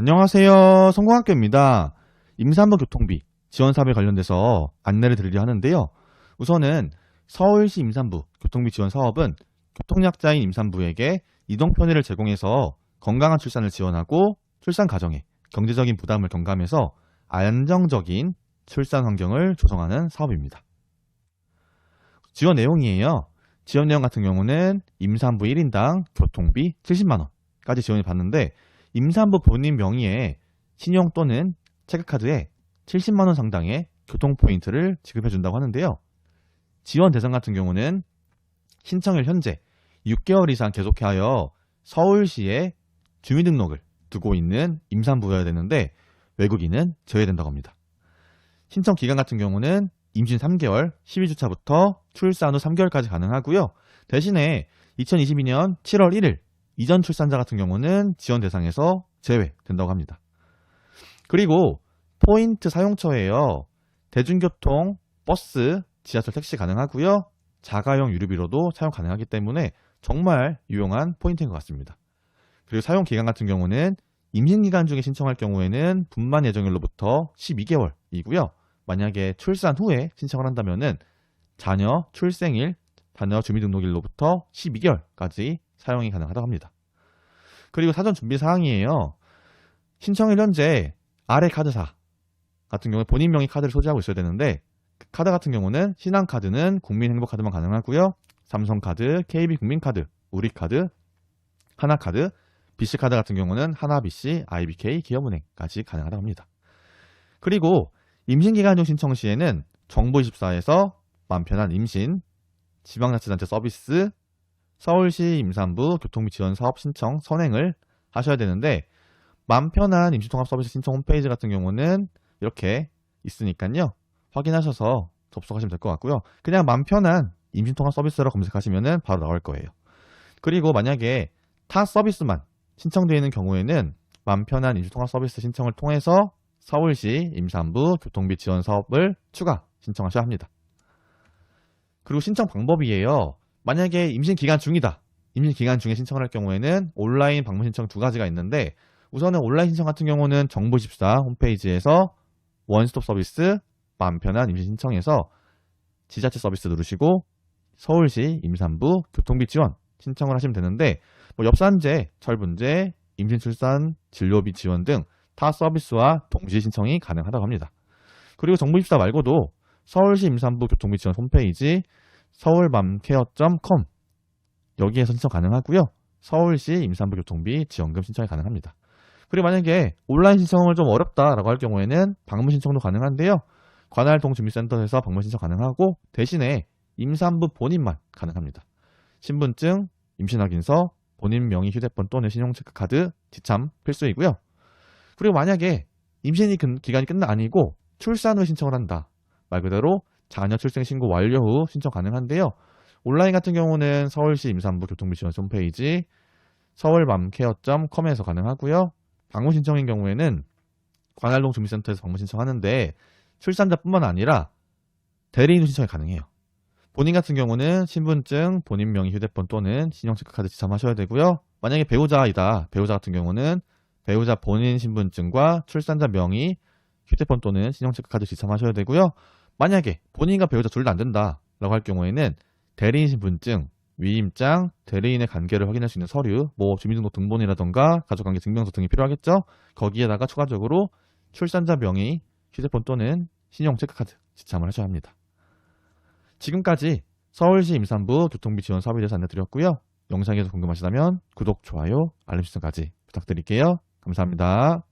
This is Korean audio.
안녕하세요. 성공학교입니다. 임산부 교통비 지원 사업에 관련돼서 안내를 드리려 하는데요. 우선은 서울시 임산부 교통비 지원 사업은 교통약자인 임산부에게 이동 편의를 제공해서 건강한 출산을 지원하고 출산 과정에 경제적인 부담을 경감해서 안정적인 출산 환경을 조성하는 사업입니다. 지원 내용이에요. 지원 내용 같은 경우는 임산부 1인당 교통비 70만원까지 지원이 받는데 임산부 본인 명의의 신용 또는 체크카드에 70만원 상당의 교통포인트를 지급해 준다고 하는데요. 지원 대상 같은 경우는 신청일 현재 6개월 이상 계속하여 서울시에 주민등록을 두고 있는 임산부여야 되는데 외국인은 제외된다고 합니다. 신청 기간 같은 경우는 임신 3개월, 12주차부터 출산 후 3개월까지 가능하고요. 대신에 2022년 7월 1일 이전 출산자 같은 경우는 지원 대상에서 제외된다고 합니다. 그리고 포인트 사용처예요. 대중교통, 버스, 지하철 택시 가능하고요. 자가용 유류비로도 사용 가능하기 때문에 정말 유용한 포인트인 것 같습니다. 그리고 사용 기간 같은 경우는 임신 기간 중에 신청할 경우에는 분만 예정일로부터 12개월이고요. 만약에 출산 후에 신청을 한다면은 자녀 출생일, 자녀 주민등록일로부터 12개월까지 사용이 가능하다고 합니다. 그리고 사전 준비 사항이에요. 신청일 현재 아래 카드사 같은 경우에 본인 명의 카드를 소지하고 있어야 되는데 그 카드 같은 경우는 신한카드는 국민행복카드만 가능하고요. 삼성카드, KB국민카드, 우리카드, 하나카드, BC카드 같은 경우는 하나BC, IBK, 기업은행까지 가능하다고 합니다. 그리고 임신기간 중 신청 시에는 정부24에서 맘 편한 임신, 지방자치단체 서비스, 서울시 임산부 교통비 지원 사업 신청 선행을 하셔야 되는데 맘 편한 임신통합 서비스 신청 홈페이지 같은 경우는 이렇게 있으니까요. 확인하셔서 접속하시면 될 것 같고요. 그냥 맘 편한 임신통합 서비스로 검색하시면 바로 나올 거예요. 그리고 만약에 타 서비스만 신청되어 있는 경우에는 맘 편한 임신통합 서비스 신청을 통해서 서울시 임산부 교통비 지원 사업을 추가 신청하셔야 합니다. 그리고 신청 방법이에요. 만약에 임신 기간 중이다. 임신 기간 중에 신청을 할 경우에는 온라인 방문 신청 두 가지가 있는데 우선은 온라인 신청 같은 경우는 정부14 홈페이지에서 원스톱 서비스 맘 편한 임신 신청에서 지자체 서비스 누르시고 서울시 임산부 교통비 지원 신청을 하시면 되는데 뭐 엽산제, 철분제, 임신 출산 진료비 지원 등 타 서비스와 동시 신청이 가능하다고 합니다. 그리고 정부24 말고도 서울시 임산부 교통비 지원 홈페이지 서울맘케어.com 여기에서 신청 가능하고요. 서울시 임산부 교통비 지원금 신청이 가능합니다. 그리고 만약에 온라인 신청을 좀 어렵다라고 할 경우에는 방문 신청도 가능한데요. 관할 동주민센터에서 방문 신청 가능하고 대신에 임산부 본인만 가능합니다. 신분증, 임신 확인서, 본인 명의 휴대폰 또는 신용 체크카드 지참 필수이고요. 그리고 만약에 임신 기간이 끝나 아니고 출산 후 신청을 한다. 말 그대로 자녀 출생 신고 완료 후 신청 가능한데요. 온라인 같은 경우는 서울시 임산부 교통비 지원 홈페이지 서울맘케어.com에서 가능하고요. 방문 신청인 경우에는 관할동 주민센터에서 방문 신청하는데 출산자뿐만 아니라 대리인 신청이 가능해요. 본인 같은 경우는 신분증, 본인 명의 휴대폰 또는 신용체크카드 지참하셔야 되고요. 만약에 배우자이다. 배우자 같은 경우는 배우자 본인 신분증과 출산자 명의 휴대폰 또는 신용체크카드 지참하셔야 되고요. 만약에 본인과 배우자 둘 다 안 된다 라고 할 경우에는 대리인 신분증, 위임장, 대리인의 관계를 확인할 수 있는 서류, 뭐 주민등록 등본이라던가 가족관계 증명서 등이 필요하겠죠. 거기에다가 추가적으로 출산자 명의, 휴대폰 또는 신용 체크카드 지참을 하셔야 합니다. 지금까지 서울시 임산부 교통비 지원 사업에 대해서 안내드렸고요. 영상에서 궁금하시다면 구독, 좋아요, 알림 설정까지 부탁드릴게요. 감사합니다.